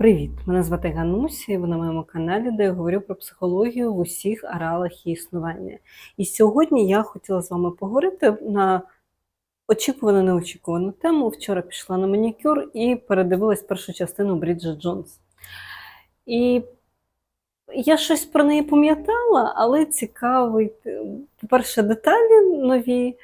Привіт! Мене звати Ганусі, ви на моєму каналі, де я говорю про психологію в усіх аралах її існування. І сьогодні я хотіла з вами поговорити на очікувану неочікувану тему. Вчора пішла на манікюр і передивилась першу частину Бріджит Джонс. І я щось про неї пам'ятала, але цікавий, по-перше, деталі нові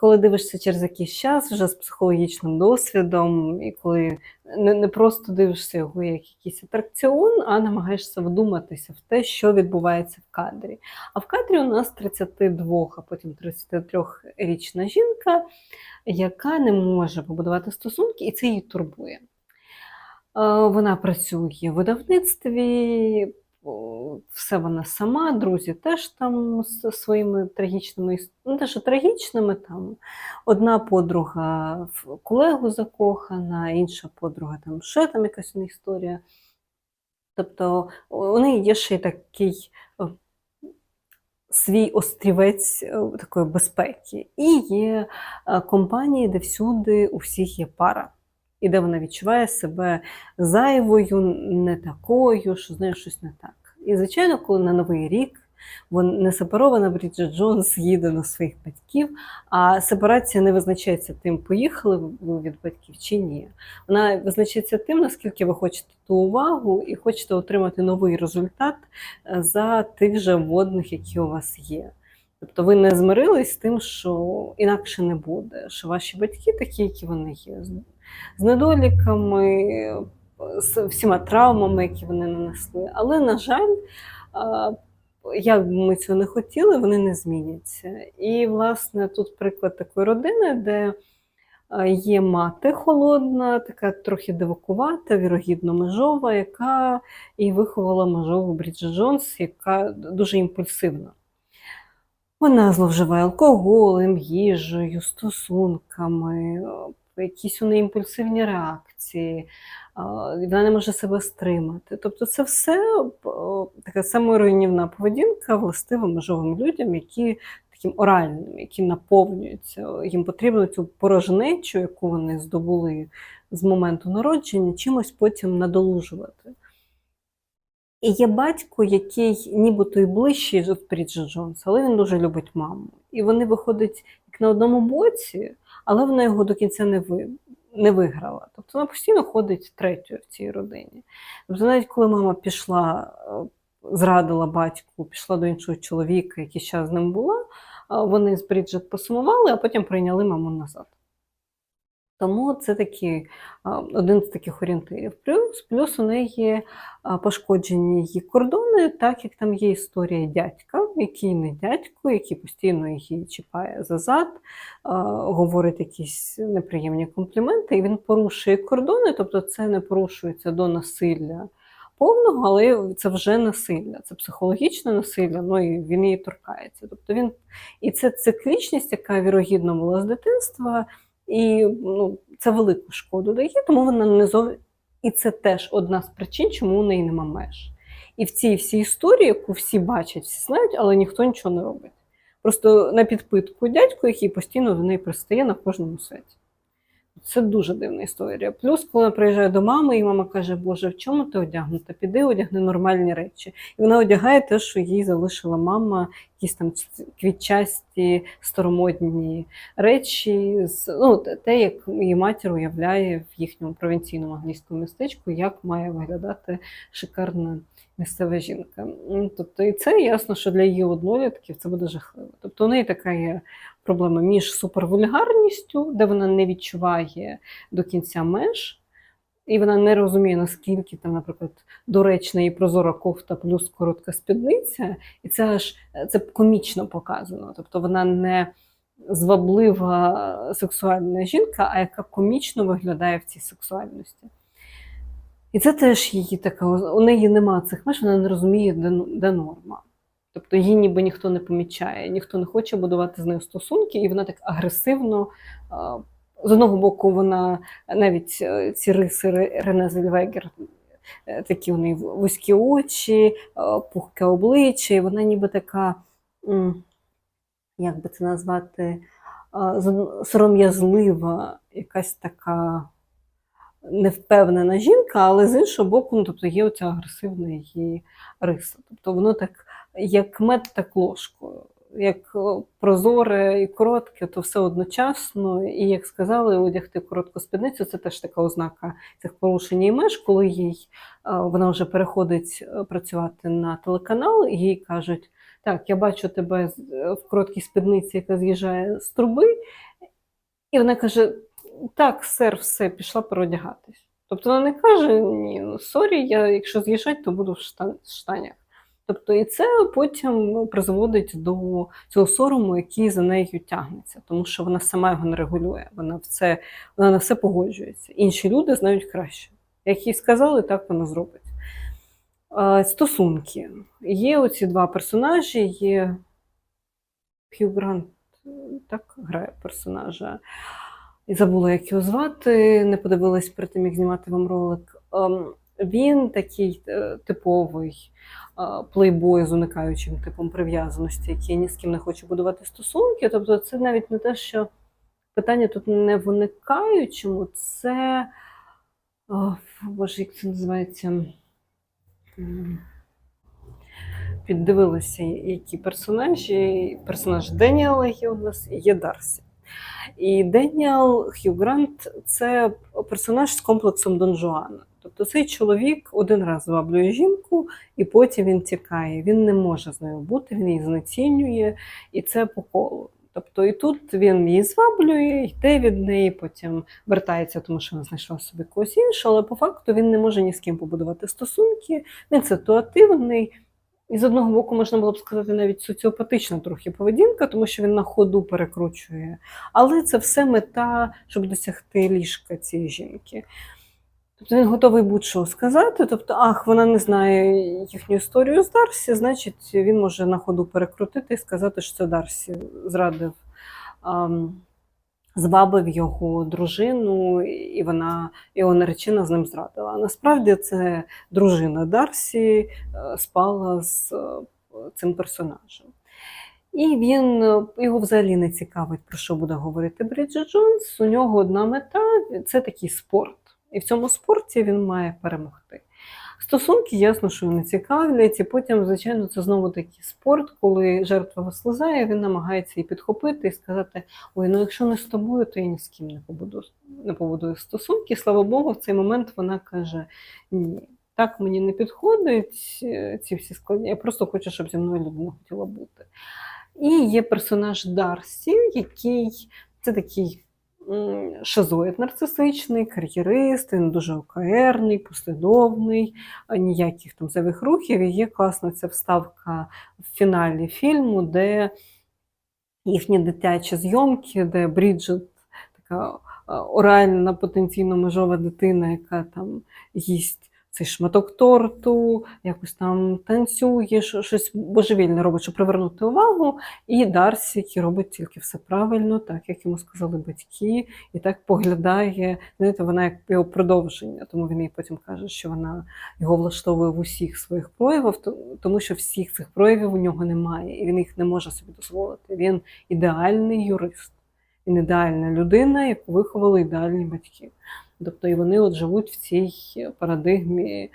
коли дивишся через якийсь час вже з психологічним досвідом, і коли не, не просто дивишся його як якийсь атракціон, а намагаєшся вдуматися в те, що відбувається в кадрі. А в кадрі у нас 32, а потім 33-річна жінка, яка не може побудувати стосунки, і це її турбує. Е, Вона працює в видавництві, все вона сама, друзі теж там з своїми трагічними ну, те, трагічними там. Одна подруга в колегу закохана, інша подруга там ще там якась історія. Тобто у неї є ще й такий свій острівець такої безпеки. І є е, компанії, де всюди у всіх є пара. І де вона відчуває себе зайвою, не такою, що з нею щось не так. І, звичайно, коли на Новий рік не сепарована Бріджит Джонс їде до своїх батьків, а сепарація не визначається тим, поїхали ви від батьків чи ні. Вона визначається тим, наскільки ви хочете ту увагу і хочете отримати новий результат е, за тих же водних, які у вас є. Тобто ви не змирились з тим, що інакше не буде, що ваші батьки такі, які вони є, з- недоліками, з всіма травмами, які вони нанесли. Але, на жаль, як би ми цього не хотіли, вони не зміняться. І, власне, тут приклад такої родини, де є мати холодна, така трохи дивакувата, вірогідно межова, яка і виховала межову Бріджит Джонс, яка дуже імпульсивна. Вона зловживає алкоголем, їжею, стосунками, якісь у неї імпульсивні реакції, вона не може себе стримати. Тобто це все така саморуйнівна поведінка властива межовим людям, які таким оральним, які наповнюються. Їм потрібно цю порожнечу, яку вони здобули з моменту народження, чимось потім надолужувати. І є батько, який нібито і ближчий до Бріджит Джонс, але він дуже любить маму. І вони виходять як на одному боці, але вона його до кінця не, ви, не виграла. Тобто вона постійно ходить третьою в цій родині. Тобто, навіть коли мама пішла, е, зрадила батьку, пішла до іншого чоловіка, який ще з ним була, е, вони з Бріджит посумували, а потім прийняли маму назад. Тому це такий а, один з таких орієнтирів. Плюс, плюс у неї а, пошкоджені її кордони, так як там є історія дядька, який не дядько, який постійно її чіпає за зад, говорить якісь неприємні компліменти, і він порушує кордони, тобто це не порушується до насилля повного, але це вже насилля, це психологічне насилля, ну і він її торкається. Тобто він і це циклічність, яка вірогідно була з дитинства. І ну, це велику шкоду дає, тому вона не зов... І це теж одна з причин, чому у неї нема меж. І в цій всій історії, яку всі бачать, всі знають, але ніхто нічого не робить. Просто на підпитку дядько, який постійно до неї пристає на кожному святі. Це дуже дивна історія. Плюс, коли вона приїжджає до мами, і мама каже, Боже, в чому ти одягнута? Піди, одягни нормальні речі. І вона одягає те, що їй залишила мама, якісь там квітчасті, старомодні речі, ну, те, як її матір уявляє в їхньому провінційному англійському містечку, як має виглядати шикарна місцева жінка. Тобто, і це ясно, що для її однолітків це буде жахливо. Тобто, у неї така є проблема між супервульгарністю, де вона не відчуває до кінця меж. І вона не розуміє, наскільки там, наприклад, доречна і прозора кофта плюс коротка спідниця, і це аж це комічно показано. Тобто вона не зваблива сексуальна жінка, а яка комічно виглядає в цій сексуальності. І це теж її така, у неї нема цих меж, вона не розуміє, де, норма. Тобто її ніби ніхто не помічає, ніхто не хоче будувати з нею стосунки, і вона так агресивно. З одного боку, вона навіть е, ці риси Ре- Рене Зельвегер, е, такі у неї вузькі очі, е, пухке обличчя, і вона ніби така, як би це назвати, сором'язлива, якась така невпевнена жінка, але з іншого боку, ну, тобто є оця агресивна її риса. Тобто воно так, як мед, так ложкою. Як прозоре і коротке, то все одночасно. І як сказали, одягти коротку спідницю це теж така ознака цих порушень і меж, коли їй вона вже переходить е, працювати на телеканал, і їй кажуть: так, я бачу тебе е, в короткій спідниці, яка з'їжджає з труби. І вона каже: так, сер, все, пішла переодягатись. Тобто вона не каже: ні, ну сорі, я якщо з'їжджать, то буду в штан- штанях. Тобто, і це потім ну, призводить до цього сорому, який за нею тягнеться, тому що вона сама його не регулює, вона в це, вона на все погоджується. Інші люди знають краще. Як їй сказали, так вона зробить. Стосунки. Є оці два персонажі, є Хью Грант так грає персонажа. І забула, як його звати, не подивилась перед тим, як знімати вам ролик. Він такий е, типовий е, плейбой з уникаючим типом прив'язаності, який ні з ким не хоче будувати стосунки. Тобто, це навіть не те, що питання тут не в уникаючому, це. Боже, як це називається? Піддивилися, які персонажі. Персонаж Деніела є у нас і є Дарсі. І Деніел Хью Грант це персонаж з комплексом Дон Жуана. Тобто цей чоловік один раз зваблює жінку, і потім він тікає. Він не може з нею бути, він її знецінює, і це по колу. Тобто і тут він її зваблює, йде від неї, потім вертається, тому що вона знайшла собі когось іншого, але по факту він не може ні з ким побудувати стосунки, він ситуативний. І з одного боку, можна було б сказати, навіть соціопатична трохи поведінка, тому що він на ходу перекручує. Але це все мета, щоб досягти ліжка цієї жінки. Тобто він готовий будь-що сказати. Тобто, ах, вона не знає їхню історію з Дарсі, значить, він може на ходу перекрутити і сказати, що це Дарсі зрадив, звабив його дружину, і вона його наречена з ним зрадила. Насправді це дружина Дарсі е, спала з е, цим персонажем. І він е, його взагалі не цікавить, про що буде говорити Бріджит Джонс. У нього одна мета це такий спорт. І в цьому спорті він має перемогти. Стосунки, ясно, що не цікавлять, і потім, звичайно, це знову такий спорт, коли жертва вислизає, він намагається її підхопити і сказати: Ой, ну якщо не з тобою, то я ні з ким не побуду, не побудую стосунки. Слава Богу, в цей момент вона каже: Ні, так мені не підходить е, ці всі складні. Я просто хочу, щоб зі мною людина хотіла бути. І є персонаж Дарсі, який це такий шизоїд нарцисичний, кар'єрист, він дуже окаерний, послідовний, ніяких там зайвих рухів. І є класна ця вставка в фіналі фільму, де їхні дитячі зйомки, де Бріджит така оральна потенційно межова дитина, яка там їсть цей шматок торту, якось там танцює, щось божевільне робить, щоб привернути увагу. І Дарсі, який робить тільки все правильно, так як йому сказали батьки, і так поглядає. Знаєте, вона як його продовження, тому він їй потім каже, що вона його влаштовує в усіх своїх проявах, тому що всіх цих проявів у нього немає, і він їх не може собі дозволити. Він ідеальний юрист, він ідеальна людина, яку виховали ідеальні батьки. Тобто і вони от живуть в цій парадигмі е,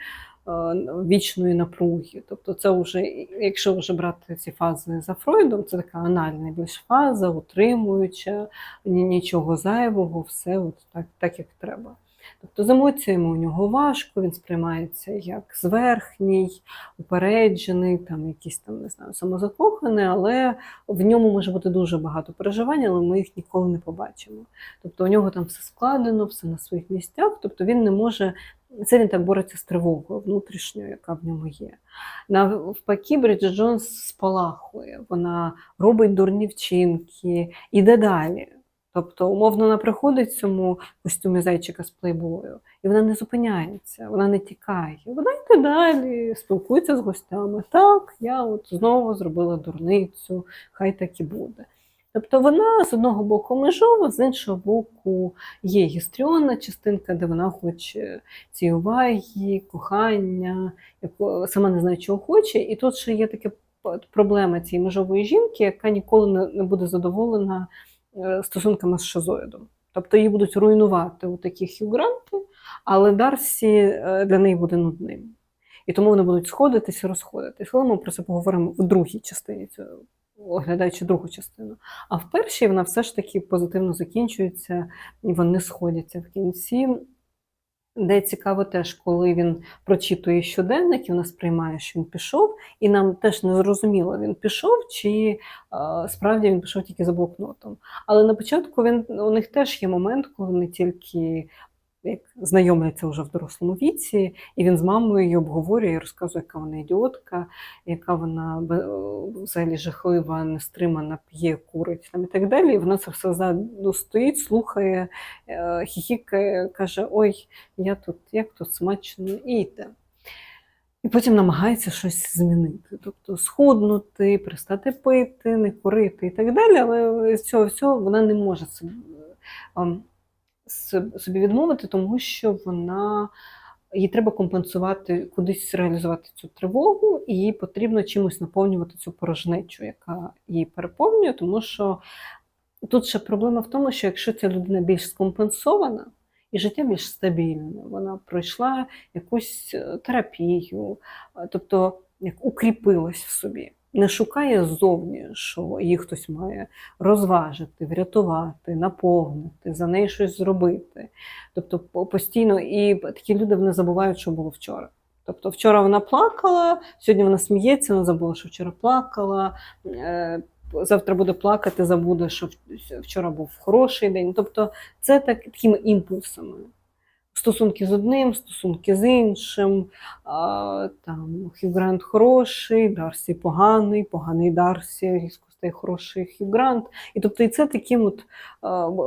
вічної напруги. Тобто, це вже, якщо вже брати ці фази за Фройдом, це така анальна більш фаза, утримуюча, нічого зайвого, все от так, так як треба. Тобто з емоціями у нього важко, він сприймається як зверхній, упереджений, там якийсь там, не знаю, самозакоханий, але в ньому може бути дуже багато переживань, але ми їх ніколи не побачимо. Тобто у нього там все складено, все на своїх місцях, тобто він не може. Це він так бореться з тривогою внутрішньою, яка в ньому є. Навпаки, Бриджит Джонс спалахує, вона робить дурні вчинки, іде далі. Тобто, умовно, вона приходить в цьому костюмі зайчика з плейбою, і вона не зупиняється, вона не тікає. Вона йде далі, спілкується з гостями. Так, я от знову зробила дурницю, хай так і буде. Тобто вона з одного боку межова, з іншого боку є гістріонна частинка, де вона хоче цієї уваги, кохання, сама не знає, чого хоче. І тут ще є така проблема цієї межової жінки, яка ніколи не, буде задоволена стосунками з шизоїдом. Тобто її будуть руйнувати у такі хюгранти, але Дарсі е, для неї буде нудним. І тому вони будуть сходитись і розходитись. Але ми про це поговоримо в другій частині, оглядаючи другу частину. А в першій вона все ж таки позитивно закінчується, і вони сходяться в кінці. Де цікаво теж, коли він прочитує щоденник, і в нас приймає, що він пішов, і нам теж не зрозуміло, він пішов, чи е, справді він пішов тільки за блокнотом. Але на початку він, у них теж є момент, коли вони тільки як знайомляться вже в дорослому віці, і він з мамою обговорює і розказує, яка вона ідіотка, яка вона взагалі жахлива, нестримана, п'є, курить там, і так далі. І вона це все ззаду стоїть, слухає, е, хіхікає, каже: Ой, я тут, як тут смачно, і йде. І потім намагається щось змінити, тобто схуднути, перестати пити, не курити і так далі. Але цього всього вона не може с- собі відмовити, тому що вона їй треба компенсувати, кудись реалізувати цю тривогу, і їй потрібно чимось наповнювати цю порожнечу, яка її переповнює, тому що тут ще проблема в тому, що якщо ця людина більш скомпенсована і життя більш стабільне, вона пройшла якусь е, терапію, е, тобто як укріпилась в собі. Не шукає ззовні, що її хтось має розважити, врятувати, наповнити, за неї щось зробити. Тобто постійно, і такі люди вони забувають, що було вчора. Тобто вчора вона плакала, сьогодні вона сміється, вона забула, що вчора плакала. е, Завтра буде плакати, забуде, що вчора був хороший день. Тобто це так, такими імпульсами. Стосунки з одним, стосунки з іншим, там Хью Грант хороший, Дарсі поганий, поганий Дарсі, різко стає хороший Хівгрант. І тобто і це таким от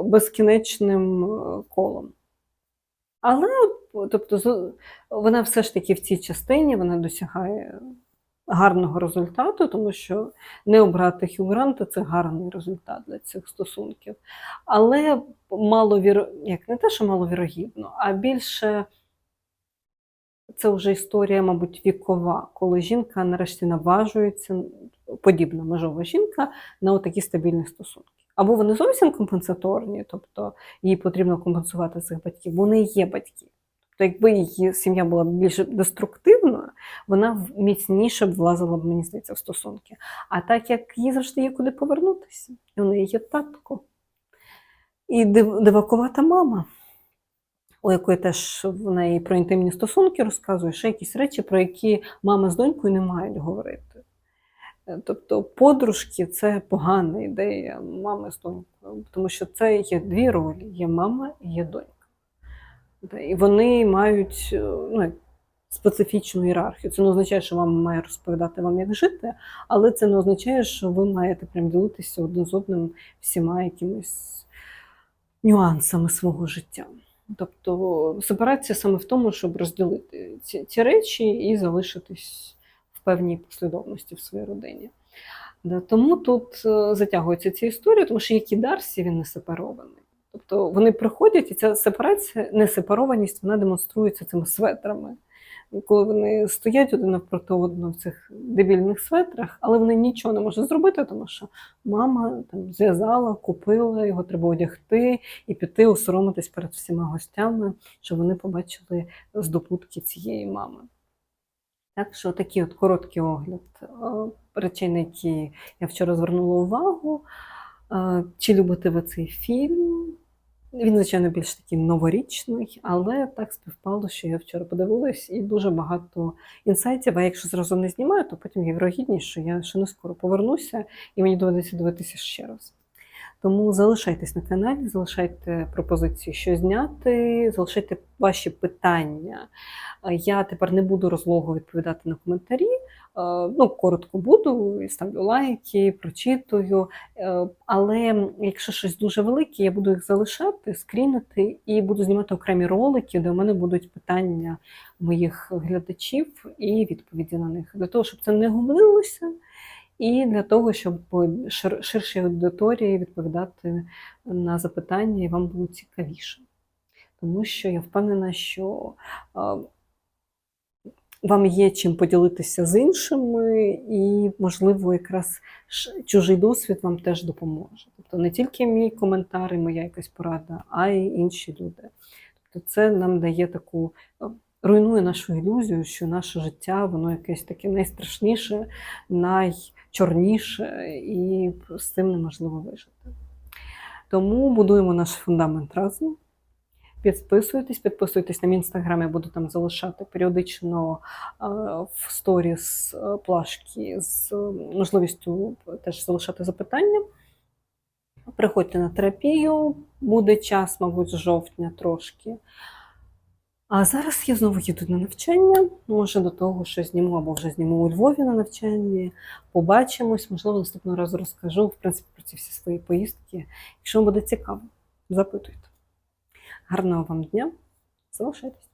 безкінечним колом. Але тобто, вона все ж таки в цій частині вона досягає гарного результату, тому що не обрати Хью Гранта це гарний результат для цих стосунків. Але маловіро... як не те, що маловірогідно, а більше це вже історія, мабуть, вікова, коли жінка нарешті наважується, подібна межова жінка, на такі стабільні стосунки. Або вони зовсім компенсаторні, тобто їй потрібно компенсувати цих батьків, бо вони є батьки. Тобто, якби її сім'я була більш деструктивною, вона міцніше б влазила б, мені здається, в стосунки. А так як їй завжди є куди повернутися, і в неї є татко. І дивакувата мама, у якої теж в неї про інтимні стосунки розказує, ще якісь речі, про які мама з донькою не мають говорити. Е, Тобто подружки це погана ідея мами з донькою, тому що це є дві ролі: є мама і є донька. І вони мають е, ну, специфічну ієрархію. Це не означає, що мама має розповідати вам, як жити, але це не означає, що ви маєте прям ділитися один з одним всіма якимись нюансами свого життя. Тобто сепарація саме в тому, щоб розділити ці, ці речі і залишитись в певній послідовності в своїй родині. Тому тут е, затягується ця історія, тому що як і Дарсі, він не сепарований. Тобто вони приходять, і ця сепарація, несепарованість, вона демонструється цими светрами. Коли вони стоять один навпроти одного в цих дебільних светрах, але вони нічого не можуть зробити, тому що мама там зв'язала, купила, його треба одягти і піти осоромитись перед всіма гостями, щоб вони побачили здобутки цієї мами. Так що такий от короткий огляд е, речей, на які я вчора звернула увагу. Е, Чи любите ви цей фільм? Він, звичайно, більш такий новорічний, але так співпало, що я вчора подивилась і дуже багато інсайтів. А якщо зразу не знімаю, то потім є вірогідність, що я ще не скоро повернуся і мені доведеться дивитися ще раз. Тому залишайтесь на каналі, залишайте пропозиції, що зняти, залишайте ваші питання. Е, Я тепер не буду розлого відповідати на коментарі. Е, Ну, коротко буду, ставлю лайки, прочитую. Е, Але якщо щось дуже велике, я буду їх залишати, скрінити і буду знімати окремі ролики, де у мене будуть питання моїх глядачів і відповіді на них. Для того, щоб це не гублилося, і для того, щоб шир- ширшій аудиторії відповідати на запитання, і вам було цікавіше. Тому що я впевнена, що вам є чим поділитися з іншими, і, можливо, якраз чужий досвід вам теж допоможе. Тобто не тільки мій коментар і моя якась порада, а й інші люди. Тобто це нам дає таку, руйнує нашу ілюзію, що наше життя воно якесь таке найстрашніше, найчорніше, і з цим неможливо вижити. Тому будуємо наш фундамент разом. Підписуйтесь, підписуйтесь на мій інстаграм, я буду там залишати періодично е, в сторіс е, плашки з можливістю теж залишати запитання. Приходьте на терапію, буде час, мабуть, з жовтня трошки. А зараз я знову їду на навчання. Може, до того, що зніму, або вже зніму у Львові на навчанні. Побачимось, можливо, наступного разу розкажу в принципі про ці всі свої поїздки. Якщо вам буде цікаво, запитуйте. Гарного вам дня, залишайтесь.